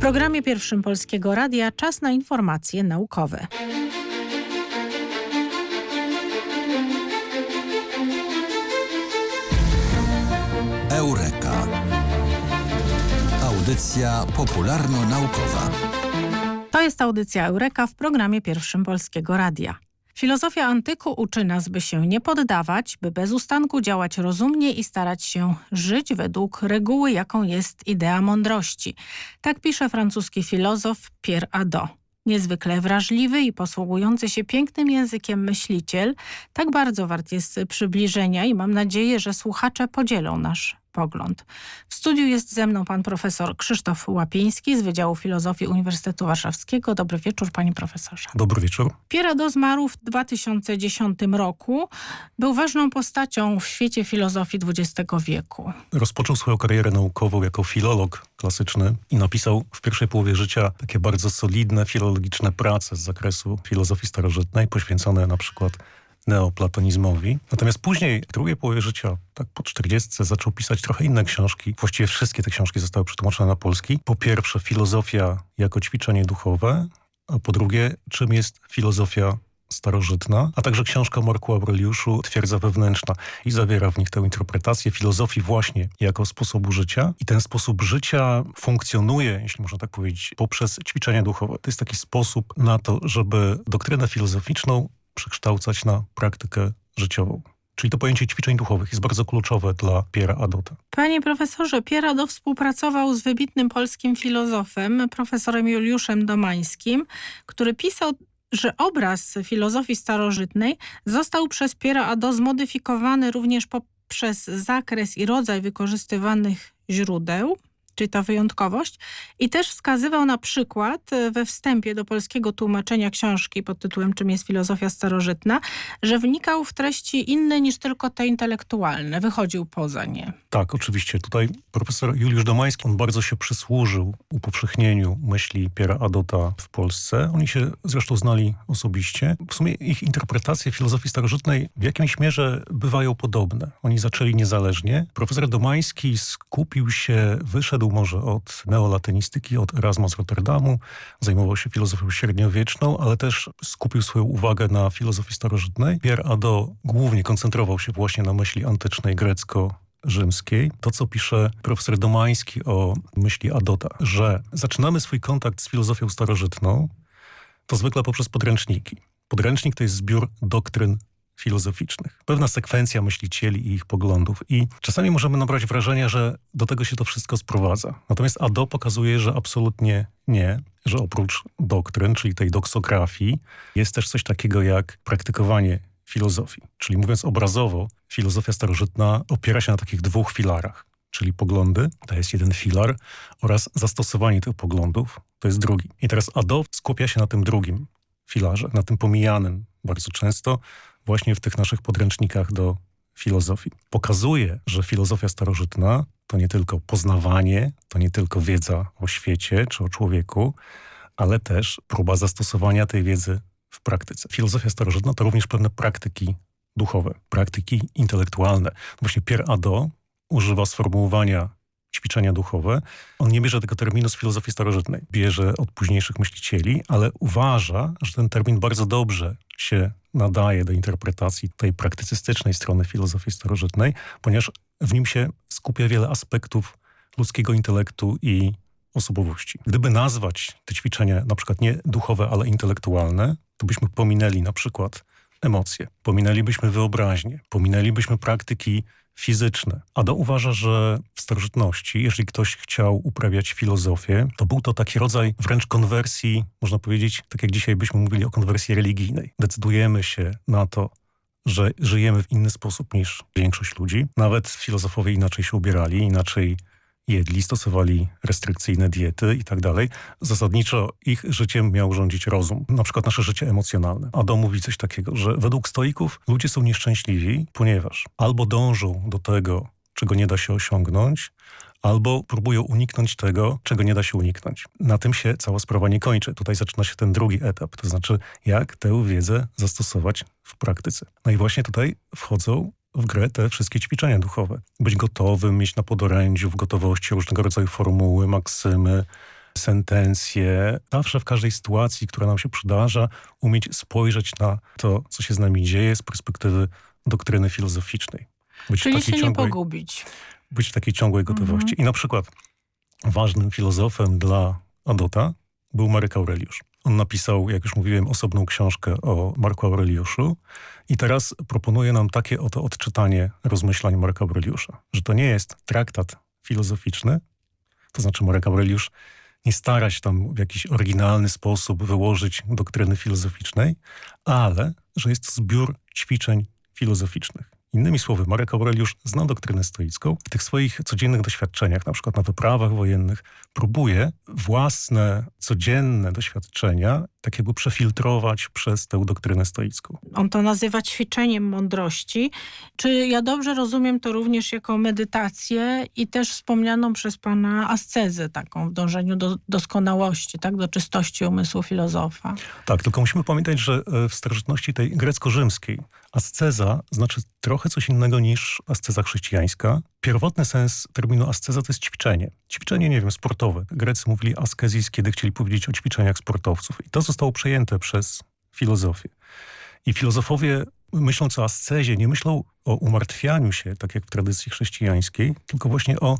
programie pierwszym Polskiego Radia czas na informacje naukowe. Eureka. Audycja popularno-naukowa. To jest audycja Eureka w programie pierwszym Polskiego Radia. Filozofia antyku uczy nas, by się nie poddawać, by bez ustanku działać rozumnie i starać się żyć według reguły, jaką jest idea mądrości. Tak pisze francuski filozof Pierre Hadot. Niezwykle wrażliwy i posługujący się pięknym językiem myśliciel, tak bardzo wart jest przybliżenia i mam nadzieję, że słuchacze podzielą nasz pogląd. W studiu jest ze mną pan profesor Krzysztof Łapiński z Wydziału Filozofii Uniwersytetu Warszawskiego. Dobry wieczór, panie profesorze. Dobry wieczór. Pierre zmarł w 2010 roku. Był ważną postacią w świecie filozofii XX wieku. Rozpoczął swoją karierę naukową jako filolog klasyczny i napisał w pierwszej połowie życia takie bardzo solidne filologiczne prace z zakresu filozofii starożytnej, poświęcone na przykład neoplatonizmowi. Natomiast później, w drugiej połowie życia, tak po 40, zaczął pisać trochę inne książki. Właściwie wszystkie te książki zostały przetłumaczone na polski. Po pierwsze, filozofia jako ćwiczenie duchowe, a po drugie, czym jest filozofia starożytna, a także książka Marku Aureliuszu Twierdza wewnętrzna i zawiera w nich tę interpretację filozofii właśnie jako sposobu życia. I ten sposób życia funkcjonuje, jeśli można tak powiedzieć, poprzez ćwiczenia duchowe. To jest taki sposób na to, żeby doktrynę filozoficzną przekształcać na praktykę życiową. Czyli to pojęcie ćwiczeń duchowych jest bardzo kluczowe dla Piera Adota. Panie profesorze, Pierre Hadot współpracował z wybitnym polskim filozofem, profesorem Juliuszem Domańskim, który pisał że obraz filozofii starożytnej został przez Pierre Hadot zmodyfikowany również poprzez zakres i rodzaj wykorzystywanych źródeł, czyli ta wyjątkowość. I też wskazywał na przykład e, we wstępie do polskiego tłumaczenia książki pod tytułem Czym jest filozofia starożytna, że wnikał w treści inne niż tylko te intelektualne, wychodził poza nie. Tak, oczywiście. Tutaj profesor Juliusz Domański, on bardzo się przysłużył upowszechnieniu myśli Piera Adota w Polsce. Oni się zresztą znali osobiście. W sumie ich interpretacje filozofii starożytnej w jakimś mierze bywają podobne. Oni zaczęli niezależnie. Profesor Domański skupił się, wyszedł może od neolatynistyki, od Erasma z Rotterdamu, zajmował się filozofią średniowieczną, ale też skupił swoją uwagę na filozofii starożytnej. Pierre Hadot głównie koncentrował się właśnie na myśli antycznej, grecko-rzymskiej. To, co pisze profesor Domański o myśli Adota, że zaczynamy swój kontakt z filozofią starożytną, to zwykle poprzez podręczniki. Podręcznik to jest zbiór doktryn filozoficznych. Pewna sekwencja myślicieli i ich poglądów. I czasami możemy nabrać wrażenia, że do tego się to wszystko sprowadza. Natomiast Ado pokazuje, że absolutnie nie, że oprócz doktryn, czyli tej doksografii, jest też coś takiego jak praktykowanie filozofii. Czyli mówiąc obrazowo, filozofia starożytna opiera się na takich dwóch filarach. Czyli poglądy, to jest jeden filar, oraz zastosowanie tych poglądów, to jest drugi. I teraz Ado skupia się na tym drugim filarze, na tym pomijanym bardzo często, właśnie w tych naszych podręcznikach do filozofii. Pokazuje, że filozofia starożytna to nie tylko poznawanie, to nie tylko wiedza o świecie czy o człowieku, ale też próba zastosowania tej wiedzy w praktyce. Filozofia starożytna to również pewne praktyki duchowe, praktyki intelektualne. Właśnie Pierre Hadot używa sformułowania ćwiczenia duchowe. On nie bierze tego terminu z filozofii starożytnej. Bierze od późniejszych myślicieli, ale uważa, że ten termin bardzo dobrze się nadaje do interpretacji tej praktycystycznej strony filozofii starożytnej, ponieważ w nim się skupia wiele aspektów ludzkiego intelektu i osobowości. Gdyby nazwać te ćwiczenia na przykład nie duchowe, ale intelektualne, to byśmy pominęli na przykład emocje, pominęlibyśmy wyobraźnię, pominęlibyśmy praktyki fizyczne. Ada uważa, że w starożytności, jeżeli ktoś chciał uprawiać filozofię, to był to taki rodzaj wręcz konwersji, można powiedzieć, tak jak dzisiaj byśmy mówili o konwersji religijnej. Decydujemy się na to, że żyjemy w inny sposób niż większość ludzi. Nawet filozofowie inaczej się ubierali, inaczej jedli, stosowali restrykcyjne diety i tak dalej. Zasadniczo ich życiem miał rządzić rozum, na przykład nasze życie emocjonalne. Adam mówi coś takiego, że według stoików ludzie są nieszczęśliwi, ponieważ albo dążą do tego, czego nie da się osiągnąć, albo próbują uniknąć tego, czego nie da się uniknąć. Na tym się cała sprawa nie kończy. Tutaj zaczyna się ten drugi etap, to znaczy jak tę wiedzę zastosować w praktyce. No i właśnie tutaj wchodzą w grę te wszystkie ćwiczenia duchowe. Być gotowym, mieć na podorędziu w gotowości różnego rodzaju formuły, maksymy, sentencje. Zawsze w każdej sytuacji, która nam się przydarza, umieć spojrzeć na to, co się z nami dzieje z perspektywy doktryny filozoficznej. Być w Czyli takiej się nie ciągłej- pogubić. być w takiej ciągłej gotowości. Mhm. I na przykład ważnym filozofem dla Adota był Marek Aureliusz. On napisał, jak już mówiłem, osobną książkę o Marku Aureliuszu i teraz proponuje nam takie oto odczytanie rozmyślań Marka Aureliusza, że to nie jest traktat filozoficzny, to znaczy Marek Aureliusz nie stara się tam w jakiś oryginalny sposób wyłożyć doktryny filozoficznej, ale że jest zbiór ćwiczeń filozoficznych. Innymi słowy, Marek Aureliusz zna doktrynę stoicką. W tych swoich codziennych doświadczeniach, na przykład na wyprawach wojennych, próbuje własne, codzienne doświadczenia tak jakby przefiltrować przez tę doktrynę stoicką. On to nazywa ćwiczeniem mądrości. Czy ja dobrze rozumiem to również jako medytację i też wspomnianą przez pana ascezę taką w dążeniu do doskonałości, tak, do czystości umysłu filozofa? Tak, tylko musimy pamiętać, że e, w starożytności tej grecko-rzymskiej asceza znaczy trochę coś innego niż asceza chrześcijańska. Pierwotny sens terminu asceza to jest ćwiczenie. Ćwiczenie, nie wiem, sportowe. Grecy mówili askezis, kiedy chcieli powiedzieć o ćwiczeniach sportowców. I to zostało przejęte przez filozofię. I filozofowie, myśląc o ascezie, nie myślą o umartwianiu się, tak jak w tradycji chrześcijańskiej, tylko właśnie o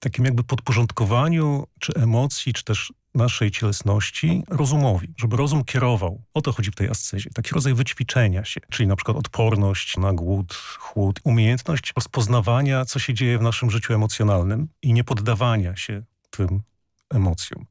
takim jakby podporządkowaniu czy emocji, czy też naszej cielesności rozumowi, żeby rozum kierował. O to chodzi w tej ascezie. Taki rodzaj wyćwiczenia się, czyli na przykład odporność na głód, chłód, umiejętność rozpoznawania, co się dzieje w naszym życiu emocjonalnym i nie poddawania się tym emocjom.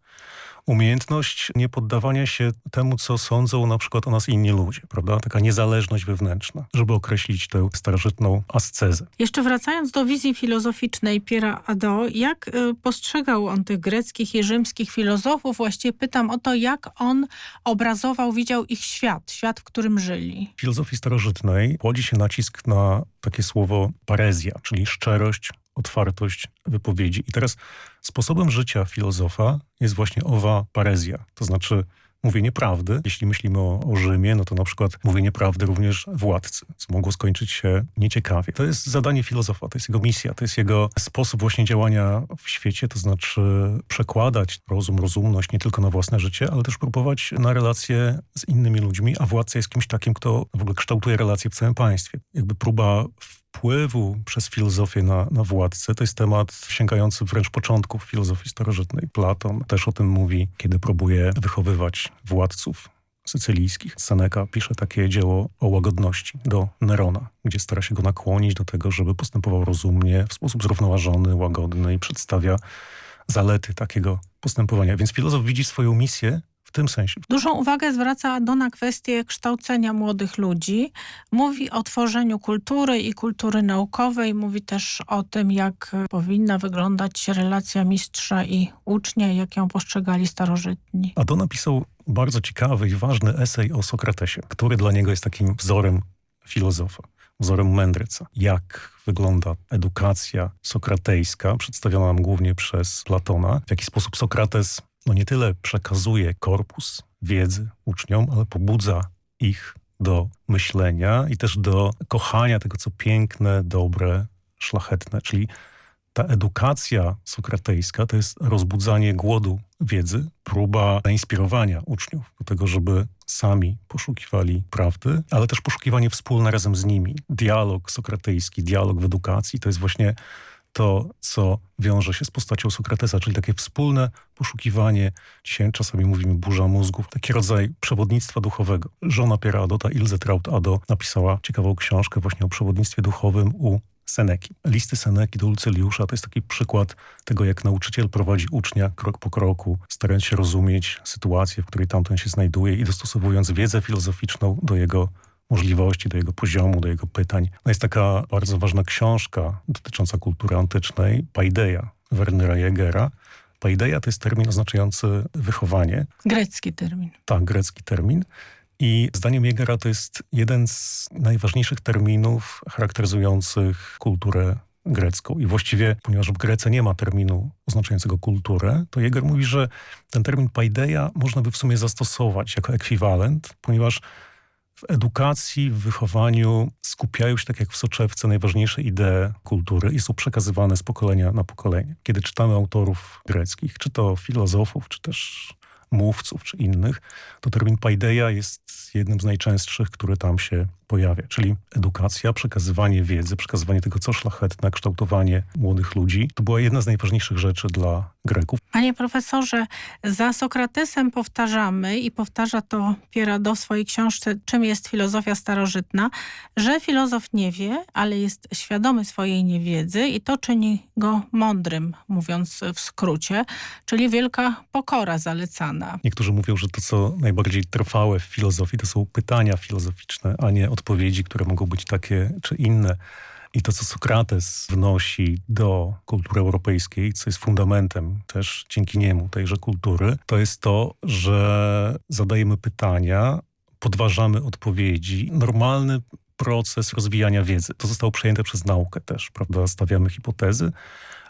Umiejętność nie poddawania się temu, co sądzą na przykład o nas inni ludzie, prawda? Taka niezależność wewnętrzna, żeby określić tę starożytną ascezę. Jeszcze wracając do wizji filozoficznej Piera Ado, jak y, postrzegał on tych greckich i rzymskich filozofów? Właściwie pytam o to, jak on obrazował, widział ich świat, świat, w którym żyli. W filozofii starożytnej kładzi się nacisk na takie słowo parezja, czyli szczerość, otwartość wypowiedzi. I teraz sposobem życia filozofa jest właśnie owa parezja, to znaczy mówienie prawdy. Jeśli myślimy o, o Rzymie, no to na przykład mówienie prawdy również władcy, co mogło skończyć się nieciekawie. To jest zadanie filozofa, to jest jego misja, to jest jego sposób właśnie działania w świecie, to znaczy przekładać rozum, rozumność nie tylko na własne życie, ale też próbować na relacje z innymi ludźmi, a władca jest kimś takim, kto w ogóle kształtuje relacje w całym państwie. Jakby próba wpływu przez filozofię na, na władcę to jest temat sięgający wręcz początków filozofii starożytnej. Platon też o tym mówi, kiedy próbuje wychowywać władców sycylijskich. Seneca pisze takie dzieło o łagodności do Nerona, gdzie stara się go nakłonić do tego, żeby postępował rozumnie, w sposób zrównoważony, łagodny i przedstawia zalety takiego postępowania. Więc filozof widzi swoją misję tym sensie. Dużą uwagę zwraca Ado na kwestię kształcenia młodych ludzi. Mówi o tworzeniu kultury i kultury naukowej. Mówi też o tym, jak powinna wyglądać relacja mistrza i ucznia, jak ją postrzegali starożytni. Ado napisał bardzo ciekawy i ważny esej o Sokratesie, który dla niego jest takim wzorem filozofa, wzorem mędrca. Jak wygląda edukacja sokratejska, przedstawiona nam głównie przez Platona, w jaki sposób Sokrates no nie tyle przekazuje korpus wiedzy uczniom, ale pobudza ich do myślenia i też do kochania tego, co piękne, dobre, szlachetne. Czyli ta edukacja sokratejska to jest rozbudzanie głodu wiedzy, próba zainspirowania uczniów do tego, żeby sami poszukiwali prawdy, ale też poszukiwanie wspólne razem z nimi. Dialog sokratejski, dialog w edukacji to jest właśnie to, co wiąże się z postacią Sokratesa, czyli takie wspólne poszukiwanie, dzisiaj czasami mówimy burza mózgów, taki rodzaj przewodnictwa duchowego. Żona Piera Adota, Ilze Traut-Ado, napisała ciekawą książkę właśnie o przewodnictwie duchowym u Seneki. Listy Seneki do Ulceliusza to jest taki przykład tego, jak nauczyciel prowadzi ucznia krok po kroku, starając się rozumieć sytuację, w której tamten się znajduje i dostosowując wiedzę filozoficzną do jego możliwości, do jego poziomu, do jego pytań. No jest taka bardzo ważna książka dotycząca kultury antycznej, Paideia Wernera Jegera. Paideia to jest termin oznaczający wychowanie. Grecki termin. Tak, grecki termin. I zdaniem Jegera to jest jeden z najważniejszych terminów charakteryzujących kulturę grecką. I właściwie, ponieważ w Grece nie ma terminu oznaczającego kulturę, to Jäger mówi, że ten termin paideia można by w sumie zastosować jako ekwiwalent, ponieważ w edukacji, w wychowaniu skupiają się, tak jak w soczewce, najważniejsze idee kultury i są przekazywane z pokolenia na pokolenie. Kiedy czytamy autorów greckich, czy to filozofów, czy też mówców, czy innych, to termin paideia jest jednym z najczęstszych, który tam się pojawia, czyli edukacja, przekazywanie wiedzy, przekazywanie tego, co szlachetne, kształtowanie młodych ludzi. To była jedna z najważniejszych rzeczy dla Greków. Panie profesorze, za Sokratesem powtarzamy i powtarza to Pierado w swojej książce Czym jest filozofia starożytna, że filozof nie wie, ale jest świadomy swojej niewiedzy i to czyni go mądrym, mówiąc w skrócie, czyli wielka pokora zalecana. Niektórzy mówią, że to, co najbardziej trwałe w filozofii, to są pytania filozoficzne, a nie odpowiedzi, które mogą być takie czy inne. I to, co Sokrates wnosi do kultury europejskiej, co jest fundamentem też dzięki niemu tejże kultury, to jest to, że zadajemy pytania, podważamy odpowiedzi. Normalny proces rozwijania wiedzy. To zostało przejęte przez naukę też, prawda? Stawiamy hipotezy,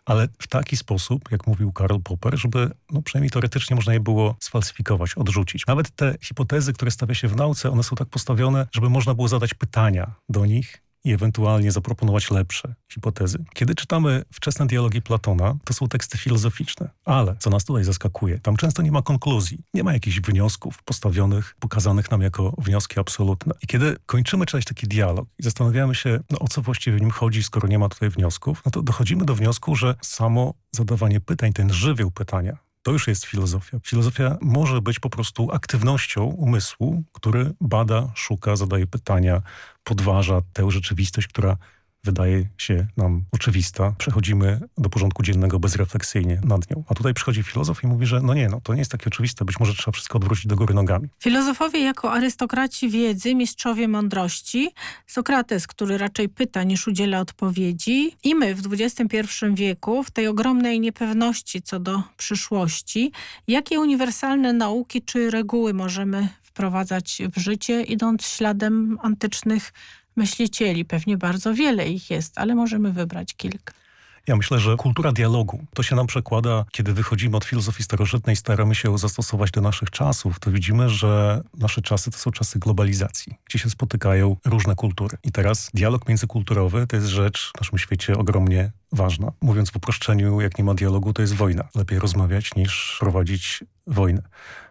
ale w taki sposób, jak mówił Karl Popper, żeby no przynajmniej teoretycznie można je było sfalsyfikować, odrzucić. Nawet te hipotezy, które stawia się w nauce, one są tak postawione, żeby można było zadać pytania do nich i ewentualnie zaproponować lepsze hipotezy. Kiedy czytamy wczesne dialogi Platona, to są teksty filozoficzne, ale co nas tutaj zaskakuje, tam często nie ma konkluzji, nie ma jakichś wniosków postawionych, pokazanych nam jako wnioski absolutne. I kiedy kończymy czytać taki dialog i zastanawiamy się, no, o co właściwie w nim chodzi, skoro nie ma tutaj wniosków, no to dochodzimy do wniosku, że samo zadawanie pytań, ten żywioł pytania, to już jest filozofia. Filozofia może być po prostu aktywnością umysłu, który bada, szuka, zadaje pytania, podważa tę rzeczywistość, która wydaje się nam oczywista. Przechodzimy do porządku dziennego bezrefleksyjnie nad nią. A tutaj przychodzi filozof i mówi, że no nie, no to nie jest takie oczywiste, być może trzeba wszystko odwrócić do góry nogami. Filozofowie jako arystokraci wiedzy, mistrzowie mądrości, Sokrates, który raczej pyta niż udziela odpowiedzi i my w XXI wieku, w tej ogromnej niepewności co do przyszłości, jakie uniwersalne nauki czy reguły możemy wprowadzać w życie, idąc śladem antycznych myślicieli. Pewnie bardzo wiele ich jest, ale możemy wybrać kilka. Ja myślę, że kultura dialogu to się nam przekłada, kiedy wychodzimy od filozofii starożytnej, staramy się ją zastosować do naszych czasów, to widzimy, że nasze czasy to są czasy globalizacji, gdzie się spotykają różne kultury. I teraz dialog międzykulturowy to jest rzecz w naszym świecie ogromnie ważna. Mówiąc w uproszczeniu, jak nie ma dialogu, to jest wojna. Lepiej rozmawiać niż prowadzić wojnę.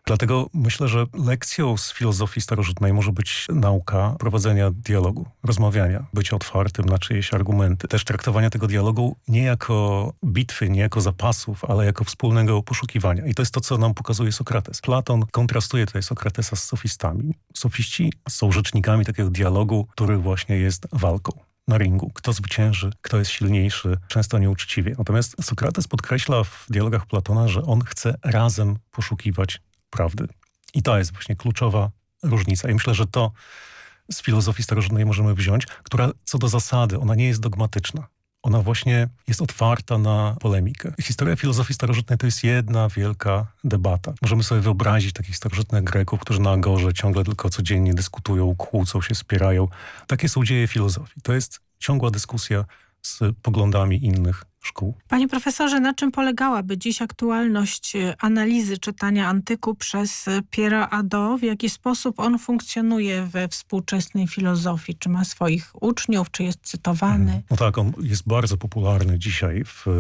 Dlatego myślę, że lekcją z filozofii starożytnej może być nauka prowadzenia dialogu, rozmawiania, bycia otwartym na czyjeś argumenty. Też traktowania tego dialogu nie jako bitwy, nie jako zapasów, ale jako wspólnego poszukiwania. I to jest to, co nam pokazuje Sokrates. Platon kontrastuje tutaj Sokratesa z sofistami. Sofiści są rzecznikami takiego dialogu, który właśnie jest walką na ringu. Kto zwycięży, kto jest silniejszy, często nieuczciwie. Natomiast Sokrates podkreśla w dialogach Platona, że on chce razem poszukiwać prawdy. I to jest właśnie kluczowa różnica. I myślę, że to z filozofii starożytnej możemy wziąć, która co do zasady, ona nie jest dogmatyczna. Ona właśnie jest otwarta na polemikę. Historia filozofii starożytnej to jest jedna wielka debata. Możemy sobie wyobrazić takich starożytnych Greków, którzy na agorze ciągle tylko codziennie dyskutują, kłócą się, spierają. Takie są dzieje filozofii. To jest ciągła dyskusja z poglądami innych szkół. Panie profesorze, na czym polegałaby dziś aktualność e, analizy czytania antyku przez e, Pierre Ado? W jaki sposób on funkcjonuje we współczesnej filozofii? Czy ma swoich uczniów, czy jest cytowany? No tak, on jest bardzo popularny dzisiaj w e,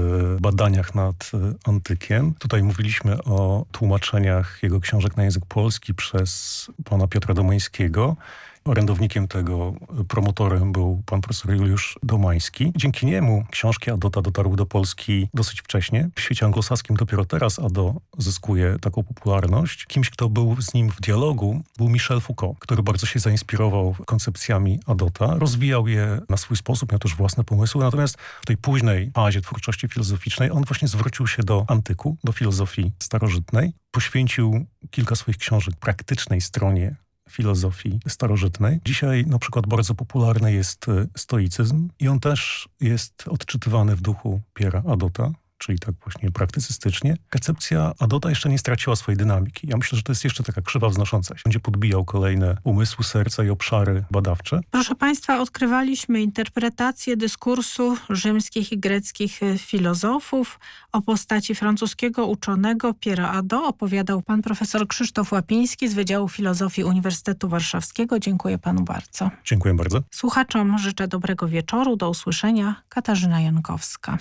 badaniach nad antykiem. Tutaj mówiliśmy o tłumaczeniach jego książek na język polski przez pana Piotra Domańskiego. Orędownikiem tego, promotorem był pan profesor Juliusz Domański. Dzięki niemu książki Adota dotarły do Polski dosyć wcześnie. W świecie anglosaskim dopiero teraz Ado zyskuje taką popularność. Kimś, kto był z nim w dialogu, był Michel Foucault, który bardzo się zainspirował koncepcjami Adota, rozwijał je na swój sposób, miał też własne pomysły. Natomiast w tej późnej fazie twórczości filozoficznej on właśnie zwrócił się do antyku, do filozofii starożytnej. Poświęcił kilka swoich książek praktycznej stronie filozofii starożytnej. Dzisiaj na przykład bardzo popularny jest e, stoicyzm i on też jest odczytywany w duchu Piera Adota, czyli tak właśnie praktycystycznie, koncepcja Adota jeszcze nie straciła swojej dynamiki. Ja myślę, że to jest jeszcze taka krzywa wznosząca się. Będzie podbijał kolejne umysły, serca i obszary badawcze. Proszę Państwa, odkrywaliśmy interpretację dyskursu rzymskich i greckich filozofów. O postaci francuskiego uczonego Pierre'a Ado opowiadał pan profesor Krzysztof Łapiński z Wydziału Filozofii Uniwersytetu Warszawskiego. Dziękuję panu bardzo. Dziękuję bardzo. Słuchaczom życzę dobrego wieczoru. Do usłyszenia. Katarzyna Jankowska.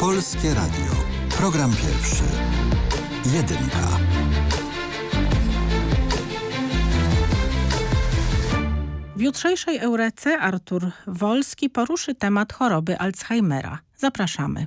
Polskie Radio. Program pierwszy. Jedynka. W jutrzejszej Eurece Artur Wolski poruszy temat choroby Alzheimera. Zapraszamy.